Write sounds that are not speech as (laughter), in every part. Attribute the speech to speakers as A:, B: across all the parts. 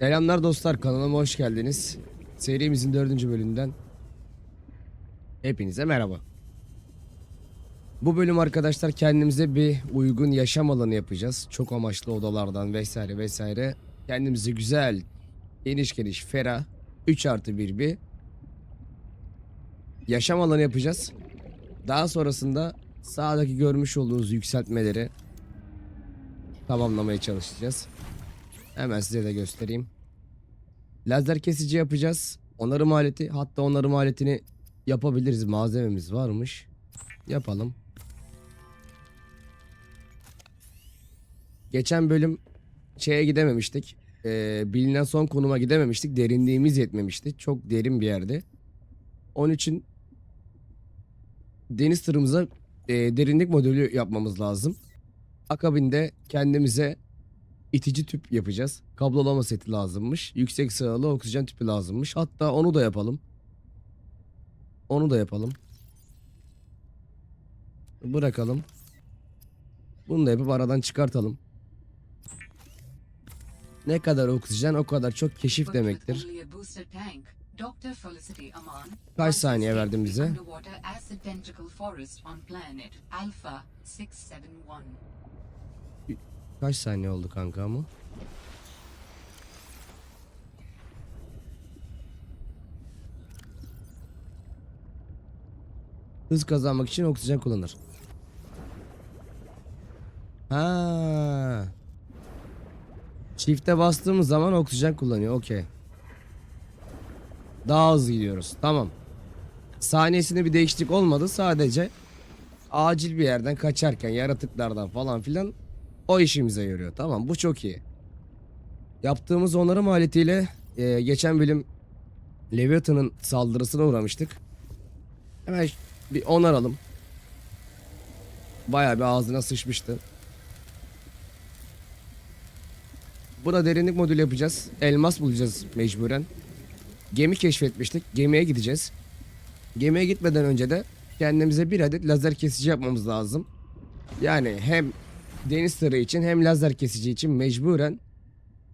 A: Selamlar dostlar kanalıma hoş geldiniz. Serimizin dördüncü bölümünden hepinize merhaba. Bu bölüm arkadaşlar kendimize bir uygun yaşam alanı yapacağız. Çok amaçlı odalardan vesaire vesaire. Kendimize güzel, geniş geniş, ferah, 3 artı 1 bir yaşam alanı yapacağız. Daha sonrasında sağdaki görmüş olduğunuz yükseltmeleri tamamlamaya çalışacağız. Hemen size de göstereyim. Lazer kesici yapacağız. Onarım aleti hatta onarım aletini yapabiliriz. Malzememiz varmış. Yapalım. Geçen bölüm şeye gidememiştik. Ee, bilinen son konuma gidememiştik. Derinliğimiz yetmemişti. Çok derin bir yerde. Onun için deniz tırımıza e, derinlik modülü yapmamız lazım. Akabinde kendimize itici tüp yapacağız. Kablolama seti lazımmış. Yüksek sıralı oksijen tüpü lazımmış. Hatta onu da yapalım. Onu da yapalım. Bırakalım. Bunu da yapıp aradan çıkartalım. Ne kadar oksijen o kadar çok keşif demektir. Kaç saniye verdin bize? Kaç saniye oldu kanka ama? Hız kazanmak için oksijen kullanır. Ha. Çifte bastığımız zaman oksijen kullanıyor. Okey. Daha hızlı gidiyoruz. Tamam. Saniyesinde bir değişiklik olmadı. Sadece acil bir yerden kaçarken yaratıklardan falan filan o işimize yarıyor. Tamam bu çok iyi. Yaptığımız onarım aletiyle e, geçen bölüm Leviathan'ın saldırısına uğramıştık. Hemen bir onaralım. Bayağı bir ağzına sıçmıştı. Buna derinlik modülü yapacağız. Elmas bulacağız mecburen. Gemi keşfetmiştik. Gemiye gideceğiz. Gemiye gitmeden önce de kendimize bir adet lazer kesici yapmamız lazım. Yani hem deniz tırı için hem lazer kesici için mecburen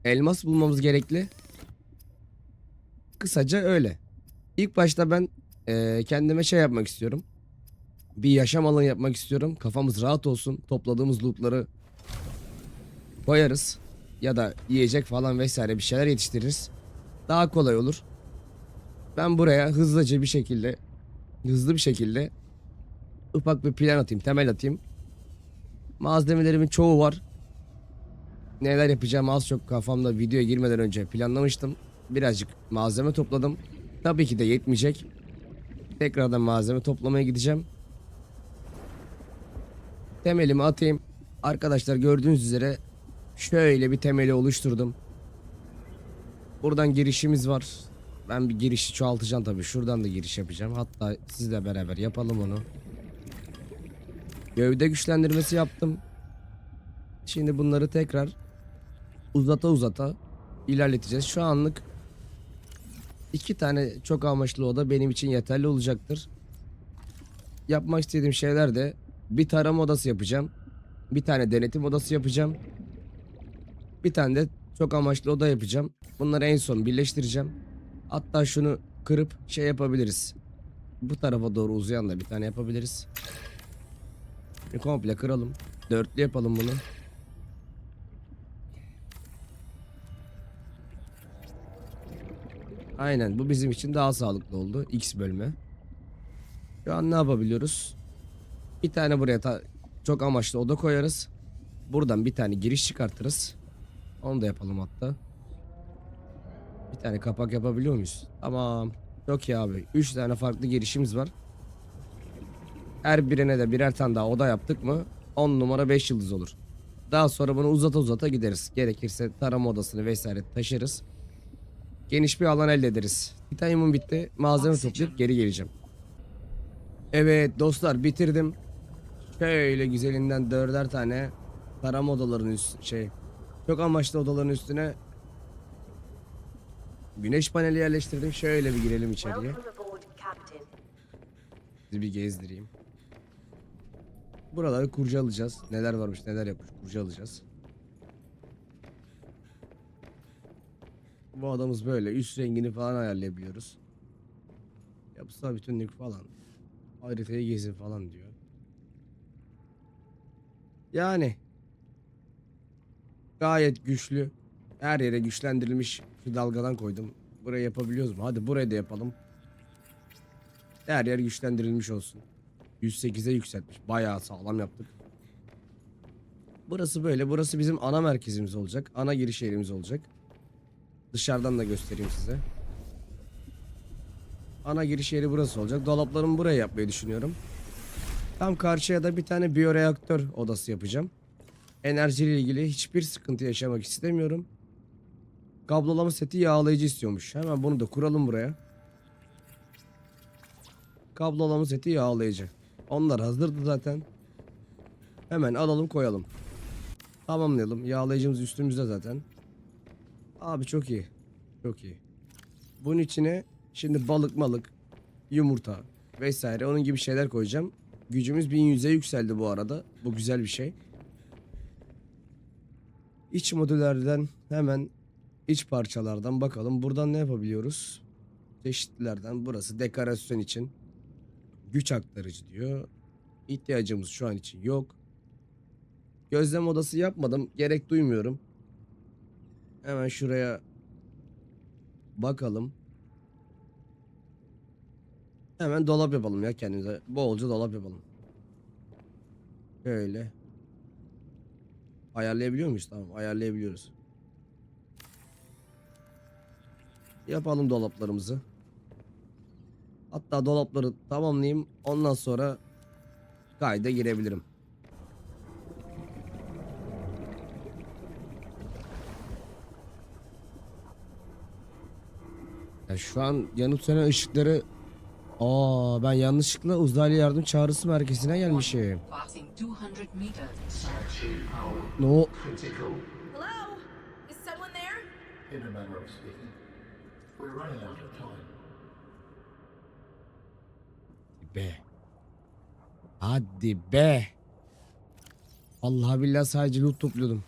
A: elmas bulmamız gerekli. Kısaca öyle. İlk başta ben eee, kendime şey yapmak istiyorum. Bir yaşam alanı yapmak istiyorum. Kafamız rahat olsun. Topladığımız lootları koyarız. Ya da yiyecek falan vesaire bir şeyler yetiştiririz. Daha kolay olur. Ben buraya hızlıca bir şekilde hızlı bir şekilde ufak bir plan atayım, temel atayım. Malzemelerimin çoğu var. Neler yapacağım az çok kafamda videoya girmeden önce planlamıştım. Birazcık malzeme topladım. Tabii ki de yetmeyecek. Tekrardan malzeme toplamaya gideceğim. Temelimi atayım. Arkadaşlar gördüğünüz üzere şöyle bir temeli oluşturdum. Buradan girişimiz var. Ben bir girişi çoğaltacağım tabii. Şuradan da giriş yapacağım. Hatta sizle beraber yapalım onu. Gövde güçlendirmesi yaptım. Şimdi bunları tekrar uzata uzata ilerleteceğiz. Şu anlık iki tane çok amaçlı oda benim için yeterli olacaktır. Yapmak istediğim şeyler de bir tarama odası yapacağım. Bir tane denetim odası yapacağım. Bir tane de çok amaçlı oda yapacağım. Bunları en son birleştireceğim. Hatta şunu kırıp şey yapabiliriz. Bu tarafa doğru uzayan da bir tane yapabiliriz. Bir komple kıralım. Dörtlü yapalım bunu. Aynen bu bizim için daha sağlıklı oldu. X bölme. Şu an ne yapabiliyoruz? Bir tane buraya çok amaçlı oda koyarız. Buradan bir tane giriş çıkartırız. Onu da yapalım hatta. Bir tane kapak yapabiliyor muyuz? Tamam. Çok iyi abi. 3 tane farklı girişimiz var. Her birine de birer tane daha oda yaptık mı 10 numara 5 yıldız olur. Daha sonra bunu uzata uzata gideriz. Gerekirse tarama odasını vesaire taşırız. Geniş bir alan elde ederiz. Titanium'um bitti. Malzeme toplayıp geri geleceğim. Evet dostlar bitirdim. Şöyle güzelinden dörder tane tarama odalarının üst şey çok amaçlı odaların üstüne güneş paneli yerleştirdim. Şöyle bir girelim içeriye. Sizi bir gezdireyim. Buraları kurcalayacağız. Neler varmış neler yapmış kurcalayacağız. Bu adamız böyle. Üst rengini falan ayarlayabiliyoruz. Yapısal bütünlük falan. Haritayı gezin falan diyor. Yani gayet güçlü. Her yere güçlendirilmiş bir dalgadan koydum. Buraya yapabiliyoruz mu? Hadi buraya da yapalım. Her yer güçlendirilmiş olsun. 108'e yükseltmiş. Bayağı sağlam yaptık. Burası böyle. Burası bizim ana merkezimiz olacak. Ana giriş yerimiz olacak. Dışarıdan da göstereyim size. Ana giriş yeri burası olacak. Dolaplarımı buraya yapmayı düşünüyorum. Tam karşıya da bir tane biyoreaktör odası yapacağım. Enerjiyle ilgili hiçbir sıkıntı yaşamak istemiyorum. Kablolama seti yağlayıcı istiyormuş. Hemen bunu da kuralım buraya. Kablolama seti yağlayıcı. Onlar hazırdı zaten. Hemen alalım koyalım. Tamamlayalım. Yağlayıcımız üstümüzde zaten. Abi çok iyi. Çok iyi. Bunun içine şimdi balık malık, yumurta vesaire onun gibi şeyler koyacağım. Gücümüz 1100'e yükseldi bu arada. Bu güzel bir şey. İç modüllerden hemen iç parçalardan bakalım. Buradan ne yapabiliyoruz? Çeşitlilerden burası dekorasyon için. Güç aktarıcı diyor. İhtiyacımız şu an için yok. Gözlem odası yapmadım. Gerek duymuyorum. Hemen şuraya bakalım. Hemen dolap yapalım ya kendimize. Bolca dolap yapalım. Böyle. Ayarlayabiliyor muyuz? Tamam ayarlayabiliyoruz. Yapalım dolaplarımızı. Hatta dolapları tamamlayayım. Ondan sonra kayda girebilirim. Ya şu an yanıp sönen ışıkları Aa ben yanlışlıkla uzaylı yardım çağrısı merkezine gelmişim.
B: Passing 200 meters.
A: No.
C: Hello? Is someone there?
D: In a manner of speaking. We're running out of time.
A: Be. Hadi be. Allah billahi sadece loot topluyordum.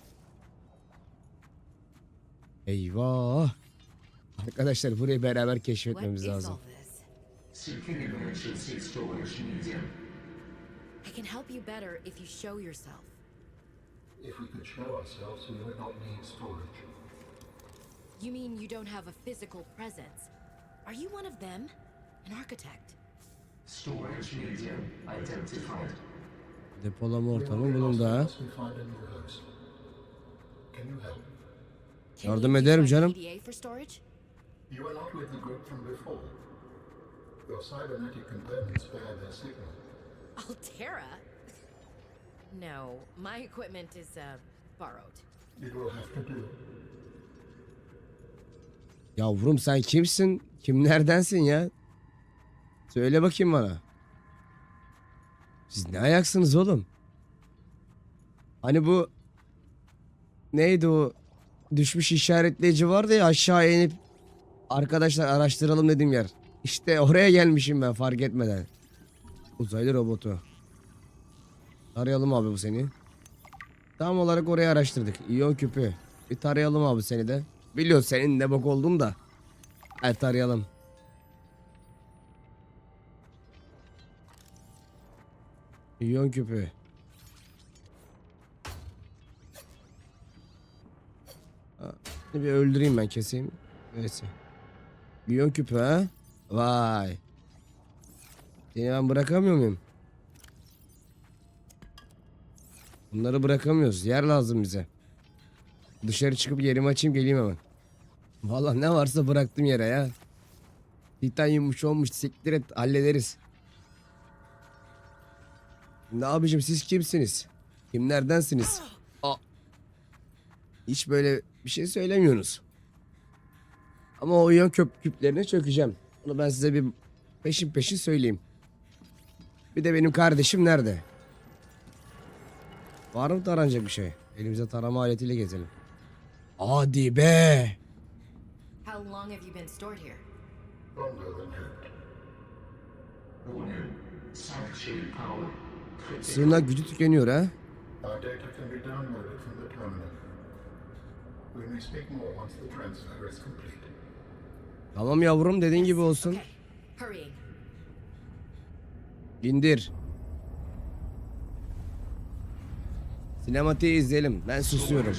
A: Eyvah. Arkadaşlar burayı beraber keşfetmemiz lazım.
E: I can help you better if you show yourself.
D: If we could show ourselves, we would not need storage.
E: You mean you don't have a physical presence? Are you one of them? An architect?
F: Storage medium identified.
A: Depolama ortamı bulundu Yardım ederim canım.
E: PDA for storage?
D: You are not with the group from before. Your cybernetic components bear their signal.
E: Altera? no, my equipment is uh, borrowed.
D: It will have to do.
A: Yavrum sen kimsin? Kimlerdensin ya? Söyle bakayım bana. Siz ne ayaksınız oğlum? Hani bu neydi o düşmüş işaretleyici vardı ya aşağı inip arkadaşlar araştıralım dedim yer. İşte oraya gelmişim ben fark etmeden. Uzaylı robotu. Arayalım abi bu seni. Tam olarak orayı araştırdık. İyon küpü. Bir tarayalım abi seni de. Biliyorsun senin ne bok oldun da. Hadi tarayalım. İyon küpü. Bir öldüreyim ben keseyim. Neyse. İyon küpü ha? Vay. Seni ben bırakamıyor muyum? Bunları bırakamıyoruz. Yer lazım bize. Dışarı çıkıp yerimi açayım geleyim hemen. Vallahi ne varsa bıraktım yere ya. Titanyummuş olmuş siktir et hallederiz. Ne abicim siz kimsiniz? Kimlerdensiniz? Aa. Hiç böyle bir şey söylemiyorsunuz. Ama o yön köp küplerine çökeceğim. Bunu ben size bir peşin peşin söyleyeyim. Bir de benim kardeşim nerede? Var mı taranacak bir şey? Elimize tarama aletiyle gezelim. Hadi be.
E: How long have you been stored here?
D: Longer than hoped.
F: Warning. Sanctuary power.
A: Sığınak gücü tükeniyor ha. Tamam yavrum dediğin gibi olsun. İndir. Sinematiği izleyelim. Ben susuyorum.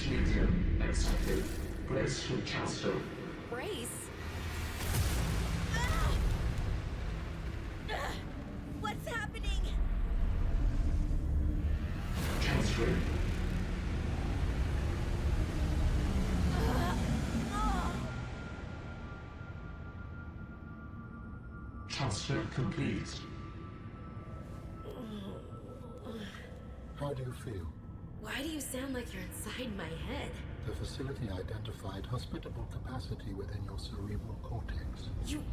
D: Capacity within your cerebral cortex.
E: You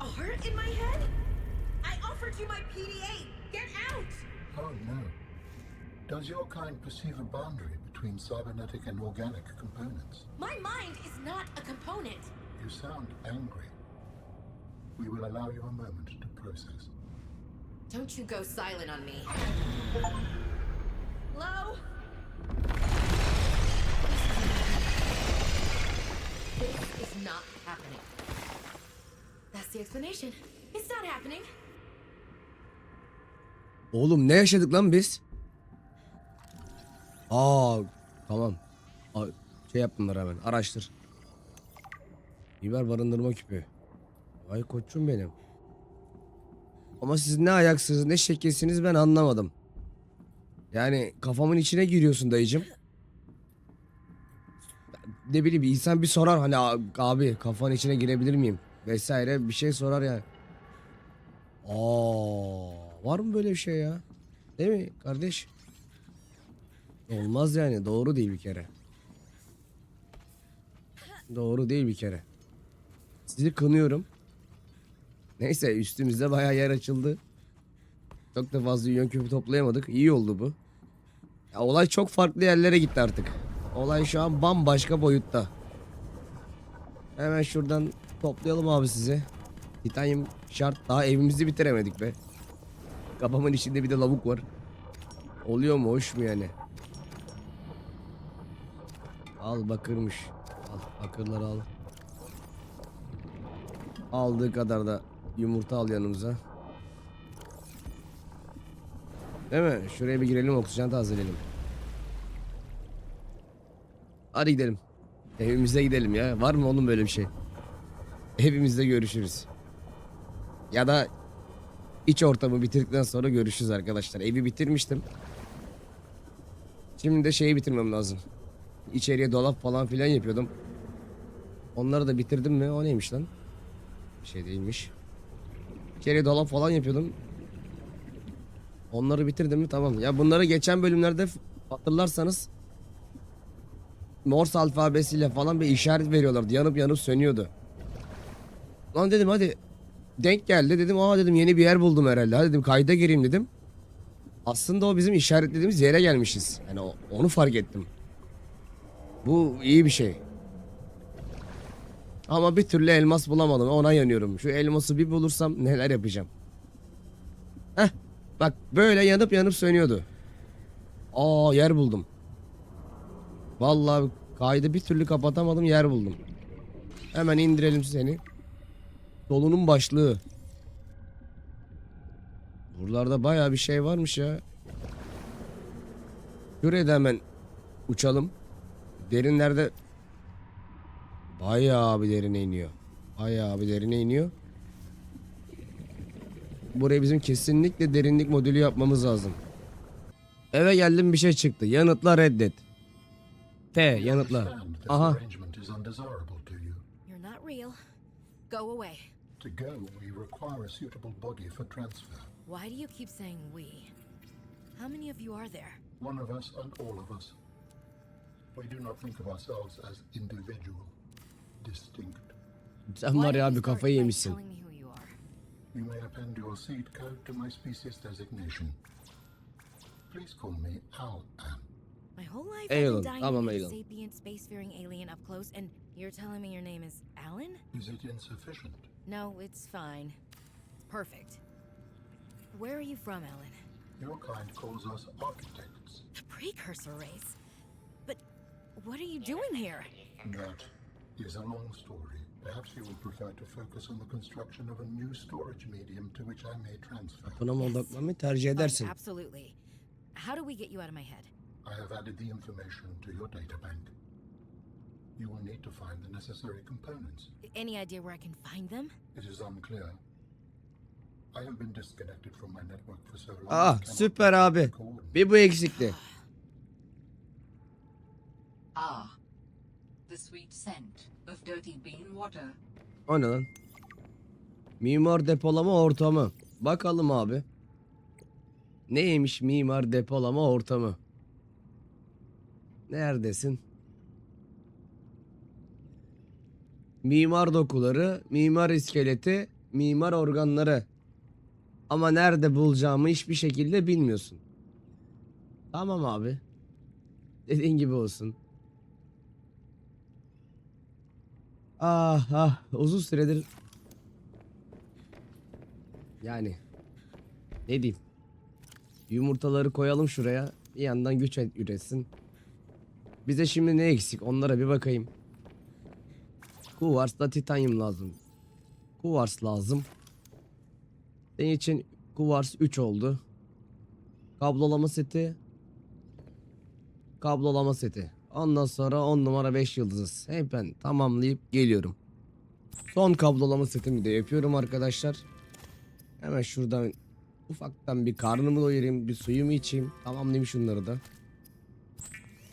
E: are in my head? I offered you my PDA. Get out!
D: Oh no. Does your kind perceive a boundary between cybernetic and organic components?
E: My mind is not a component.
D: You sound angry. We will allow you a moment to process.
E: Don't you go silent on me. Hello? This is not happening. That's the explanation. It's not happening.
A: Oğlum ne yaşadık lan biz? Aa tamam. Aa, şey yap hemen araştır. Biber barındırma küpü. Ay koçum benim. Ama siz ne ayaksınız ne şekilsiniz ben anlamadım. Yani kafamın içine giriyorsun dayıcım. Ne bileyim insan bir sorar hani "A- abi kafanın içine girebilir miyim? Vesaire bir şey sorar yani. Aa, var mı böyle bir şey ya? Değil mi kardeş? Olmaz yani doğru değil bir kere. Doğru değil bir kere. Sizi kınıyorum. Neyse üstümüzde bayağı yer açıldı. Çok da fazla yön köpü toplayamadık. İyi oldu bu. Ya, olay çok farklı yerlere gitti artık. Olay şu an bambaşka boyutta. Hemen şuradan toplayalım abi sizi. Titanyum şart. Daha evimizi bitiremedik be. Kafamın içinde bir de lavuk var. Oluyor mu? Hoş mu yani? Al bakırmış. Al bakırları al. Aldığı kadar da yumurta al yanımıza. Değil mi? Şuraya bir girelim oksijen tazeleyelim. Hadi gidelim. Evimize gidelim ya. Var mı oğlum böyle bir şey? Evimizde görüşürüz. Ya da iç ortamı bitirdikten sonra görüşürüz arkadaşlar. Evi bitirmiştim. Şimdi de şeyi bitirmem lazım. İçeriye dolap falan filan yapıyordum. Onları da bitirdim mi? O neymiş lan? Bir şey değilmiş. İçeriye dolap falan yapıyordum. Onları bitirdim mi? Tamam. Ya bunları geçen bölümlerde hatırlarsanız Morse alfabesiyle falan bir işaret veriyorlardı. Yanıp yanıp sönüyordu. Lan dedim hadi denk geldi dedim aa dedim yeni bir yer buldum herhalde. Hadi dedim kayda gireyim dedim. Aslında o bizim işaretlediğimiz yere gelmişiz. Yani onu fark ettim. Bu iyi bir şey. Ama bir türlü elmas bulamadım. Ona yanıyorum. Şu elması bir bulursam neler yapacağım. Heh. Bak böyle yanıp yanıp sönüyordu. Aa yer buldum. Vallahi kaydı bir türlü kapatamadım yer buldum. Hemen indirelim seni. Dolunun başlığı. Buralarda baya bir şey varmış ya. Şuraya da hemen uçalım. Derinlerde bayağı bir derine iniyor. Bayağı bir derine iniyor. Buraya bizim kesinlikle derinlik modülü yapmamız lazım. Eve geldim bir şey çıktı. Yanıtla reddet. T yanıtla.
D: understand this
A: Aha.
D: arrangement is undesirable to you.
E: You're not real. Go away.
D: To go, we require a suitable body for transfer.
E: Why do you keep saying we? How many of you are there?
D: One of us and all of us. We do not think of ourselves as individual, distinct.
A: Sen
E: Why
A: var
E: don't
A: ya
E: you
A: abi kafayı yemişsin.
E: me who you are?
D: You may append your seed code to my species designation. Please call me Al-An.
E: My whole life
A: Aelin,
E: I've been dying
A: tamam
E: to meet a
A: Aelin.
E: sapient spacefaring alien up close, and you're telling me your name is Alan?
D: Is it insufficient?
E: No, it's fine. It's perfect. Where are you from, Alan?
D: Your kind calls us architects.
E: The precursor race. But what are you doing here?
D: That is a long story. Perhaps you would prefer to focus on the construction of a new storage medium to which I may transfer.
A: Buna mı odaklanmayı tercih
E: Oh,
A: edersin?
E: absolutely. How do we get you out of my head?
D: I have added the information to your databank. You will need to find the necessary components.
E: Any idea where I can find them?
D: It is unclear. I have been disconnected from my network for so long.
A: Ah süper abi. Bir bu eksikti.
B: Ah. The sweet scent of dirty bean water.
A: O ne lan? Mimar depolama ortamı. Bakalım abi. Neymiş mimar depolama ortamı? Neredesin? Mimar dokuları, mimar iskeleti, mimar organları. Ama nerede bulacağımı hiçbir şekilde bilmiyorsun. Tamam abi. Dediğin gibi olsun. Ah ah uzun süredir yani ne diyeyim yumurtaları koyalım şuraya bir yandan güç et- üretsin. Bize şimdi ne eksik onlara bir bakayım. Kuvarsla titanyum lazım. Kuvars lazım. Senin için kuvars 3 oldu. Kablolama seti. Kablolama seti. Ondan sonra 10 numara 5 yıldızız. Hep ben tamamlayıp geliyorum. Son kablolama setimi de yapıyorum arkadaşlar. Hemen şuradan ufaktan bir karnımı doyurayım, bir suyumu içeyim. Tamamlayayım şunları da.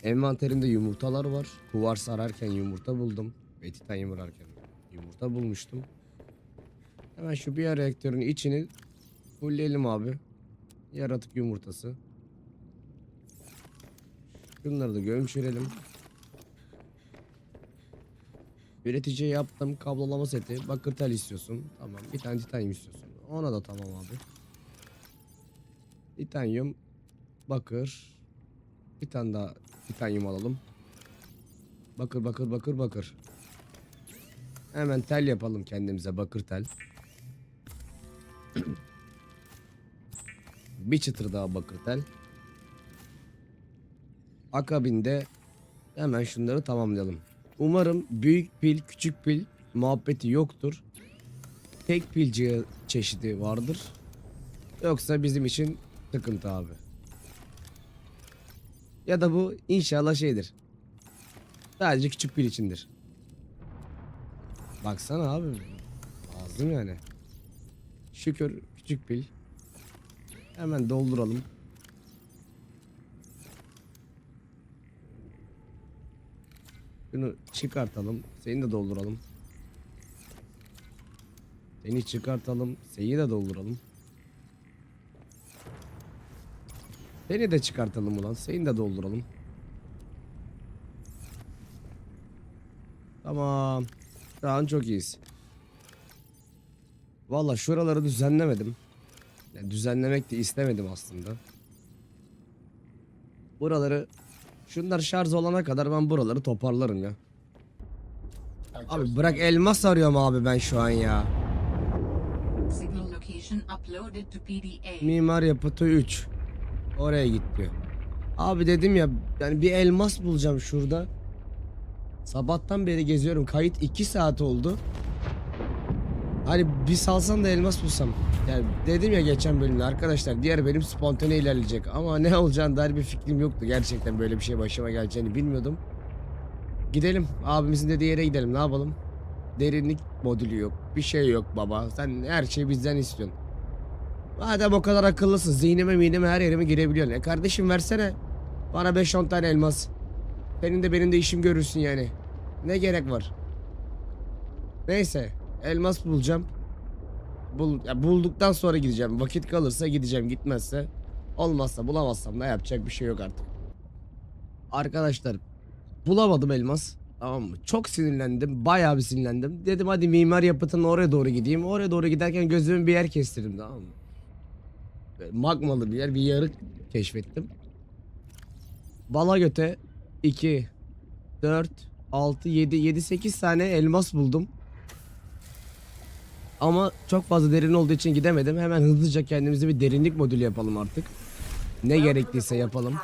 A: Envanterimde yumurtalar var. Kuvars ararken yumurta buldum. Ve titanyum ararken yumurta bulmuştum. Hemen şu bir reaktörün içini fullleyelim abi. Yaratık yumurtası. Şunları da gömçürelim. Üreticiye yaptım kablolama seti. Bakır tel istiyorsun. Tamam. Bir tane titanyum istiyorsun. Ona da tamam abi. Titanyum. Bakır. Bir tane daha titanyum alalım. Bakır bakır bakır bakır. Hemen tel yapalım kendimize bakır tel. (clears throat) bir çıtır daha bakır tel. Akabinde hemen şunları tamamlayalım. Umarım büyük pil, küçük pil muhabbeti yoktur. Tek pil çeşidi vardır. Yoksa bizim için sıkıntı abi. Ya da bu inşallah şeydir. Sadece küçük pil içindir. Baksana abi. Lazım yani. Şükür küçük pil. Hemen dolduralım. Şunu çıkartalım. Seni de dolduralım. Seni çıkartalım. Seni de dolduralım. Seni de çıkartalım ulan. Seni de dolduralım. Tamam. Şu an çok iyiyiz. Valla şuraları düzenlemedim. Yani düzenlemek de istemedim aslında. Buraları Şunlar şarj olana kadar ben buraları toparlarım ya. Abi bırak elmas arıyorum abi ben şu an ya. Mimar yapıtı 3. Oraya gitti. Abi dedim ya yani bir elmas bulacağım şurada. Sabahtan beri geziyorum. Kayıt 2 saat oldu. Hani bir salsam da elmas bulsam. Yani dedim ya geçen bölümde arkadaşlar diğer benim spontane ilerleyecek. Ama ne olacağını dair bir fikrim yoktu. Gerçekten böyle bir şey başıma geleceğini bilmiyordum. Gidelim. Abimizin dediği yere gidelim. Ne yapalım? Derinlik modülü yok. Bir şey yok baba. Sen her şeyi bizden istiyorsun. Madem o kadar akıllısın. Zihnime minime her yerime girebiliyorsun. E kardeşim versene. Bana 5-10 tane elmas. Senin de benim de işim görürsün yani. Ne gerek var? Neyse. Elmas bulacağım. Bul, ya bulduktan sonra gideceğim. Vakit kalırsa gideceğim. Gitmezse olmazsa bulamazsam da yapacak bir şey yok artık. Arkadaşlar bulamadım elmas. Tamam mı? Çok sinirlendim. Bayağı bir sinirlendim. Dedim hadi mimar yapıtının oraya doğru gideyim. Oraya doğru giderken gözümü bir yer kestirdim tamam mı? Böyle magmalı bir yer, bir yarık keşfettim. Balagöte 2 4 6 7 7 8 tane elmas buldum. Ama çok fazla derin olduğu için gidemedim. Hemen hızlıca kendimize bir derinlik modülü yapalım artık. Ne gerekliyse yapalım.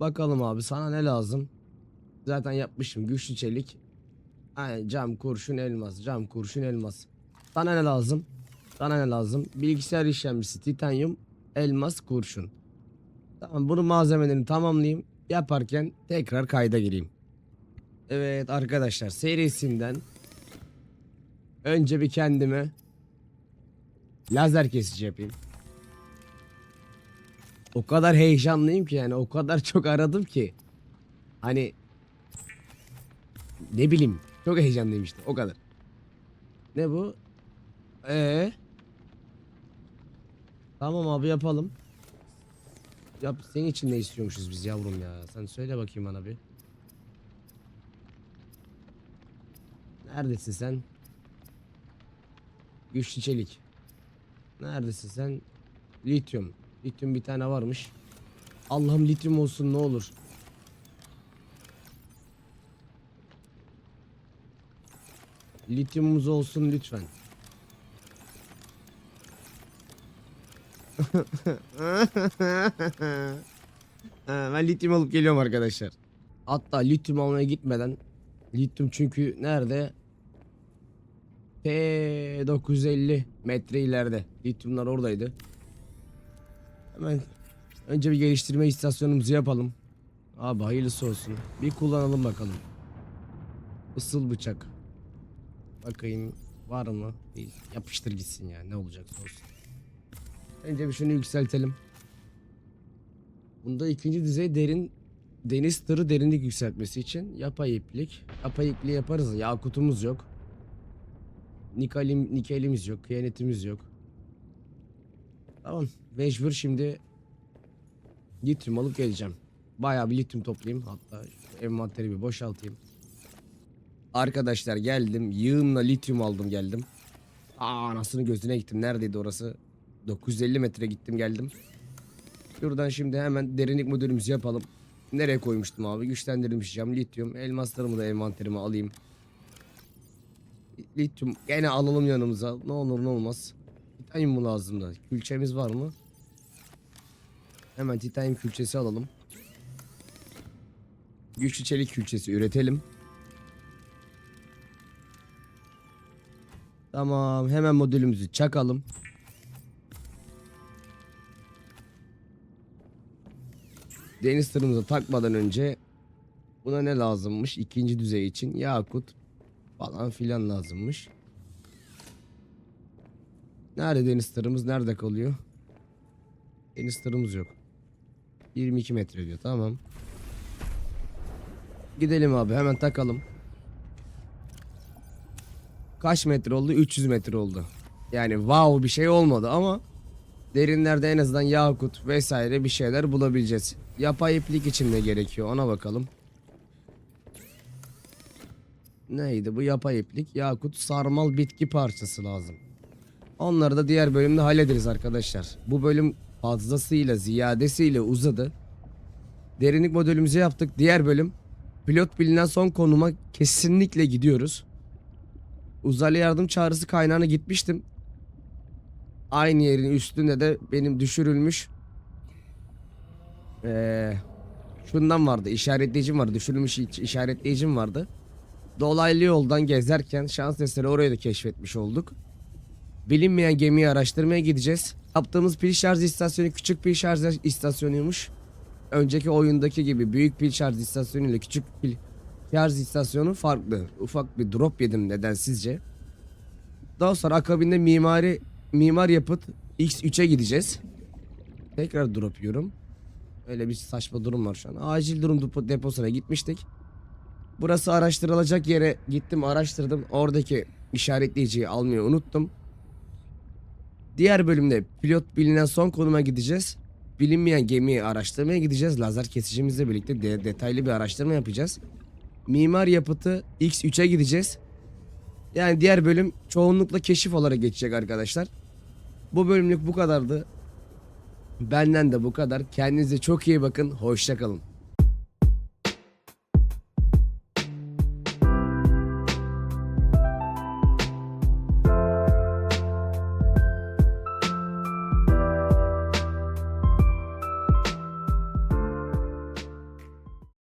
A: Bakalım abi sana ne lazım? Zaten yapmışım güçlü çelik. Aynen cam kurşun elmas cam kurşun elmas. Sana ne lazım? Sana ne lazım? Bilgisayar işlemcisi titanyum elmas kurşun. Tamam bunu malzemelerini tamamlayayım. Yaparken tekrar kayda gireyim. Evet arkadaşlar serisinden önce bir kendime lazer kesici yapayım. O kadar heyecanlıyım ki yani o kadar (laughs) çok aradım ki. Hani ne bileyim çok heyecanlıyım işte o kadar. Ne bu? Ee? Tamam abi yapalım. Yap senin için ne istiyormuşuz biz yavrum ya? Sen söyle bakayım bana bir. Neredesin sen? Güçlü çelik. Neredesin sen? Lityum. Lityum bir tane varmış. Allah'ım lityum olsun ne olur. Lityumumuz olsun lütfen. Ben lityum alıp geliyorum arkadaşlar. Hatta lityum almaya gitmeden lityum çünkü nerede? T950 metre ileride. Lityumlar oradaydı. Hemen önce bir geliştirme istasyonumuzu yapalım. Abi hayırlısı olsun. Bir kullanalım bakalım. Isıl bıçak. Bakayım var mı? Değil. Yapıştır gitsin ya ne olacaksa olsun. Önce bir şunu yükseltelim. Bunda ikinci düzey derin deniz tırı derinlik yükseltmesi için yapay iplik. Yapay ipliği yaparız. Yakutumuz yok. Nikalim, nikelimiz yok. Kıyanetimiz yok. Tamam. Mecbur şimdi lityum alıp geleceğim. Bayağı bir lityum toplayayım. Hatta envanteri bir boşaltayım. Arkadaşlar geldim. Yığınla lityum aldım geldim. Aa anasını gözüne gittim. Neredeydi orası? 950 metre gittim geldim. Şuradan şimdi hemen derinlik modülümüzü yapalım. Nereye koymuştum abi? Güçlendirilmiş cam, lityum. Elmaslarımı da envanterime alayım. Lityum gene alalım yanımıza. Ne olur ne olmaz. Titanyum mu lazım da? Külçemiz var mı? Hemen titanyum külçesi alalım. Güçlü çelik külçesi üretelim. Tamam hemen modülümüzü çakalım. Deniz tırımıza takmadan önce buna ne lazımmış? İkinci düzey için yakut falan filan lazımmış. Nerede deniz tırımız? Nerede kalıyor? Deniz tırımız yok. 22 metre diyor. Tamam. Gidelim abi hemen takalım. Kaç metre oldu? 300 metre oldu. Yani wow bir şey olmadı ama derinlerde en azından yakut vesaire bir şeyler bulabileceğiz. Yapay iplik için ne gerekiyor ona bakalım. Neydi bu yapay iplik? Yakut sarmal bitki parçası lazım. Onları da diğer bölümde hallederiz arkadaşlar. Bu bölüm fazlasıyla ziyadesiyle uzadı. Derinlik modülümüzü yaptık. Diğer bölüm pilot bilinen son konuma kesinlikle gidiyoruz. Uzaylı yardım çağrısı kaynağına gitmiştim. Aynı yerin üstünde de benim düşürülmüş ee, şundan vardı işaretleyicim vardı düşürülmüş iş- işaretleyicim vardı. Dolaylı yoldan gezerken şans eseri orayı da keşfetmiş olduk. Bilinmeyen gemiyi araştırmaya gideceğiz. Yaptığımız pil şarj istasyonu küçük pil şarj istasyonuymuş. Önceki oyundaki gibi büyük pil şarj istasyonu ile küçük pil şarj istasyonu farklı. Ufak bir drop yedim nedensizce. Daha sonra akabinde mimari mimar yapıt X3'e gideceğiz. Tekrar drop yiyorum. Öyle bir saçma durum var şu an. Acil durum depo- deposuna gitmiştik. Burası araştırılacak yere gittim araştırdım. Oradaki işaretleyiciyi almayı unuttum. Diğer bölümde pilot bilinen son konuma gideceğiz. Bilinmeyen gemiyi araştırmaya gideceğiz. Lazer kesicimizle birlikte de- detaylı bir araştırma yapacağız. Mimar yapıtı X3'e gideceğiz. Yani diğer bölüm çoğunlukla keşif olarak geçecek arkadaşlar. Bu bölümlük bu kadardı. Benden de bu kadar. Kendinize çok iyi bakın. Hoşça kalın.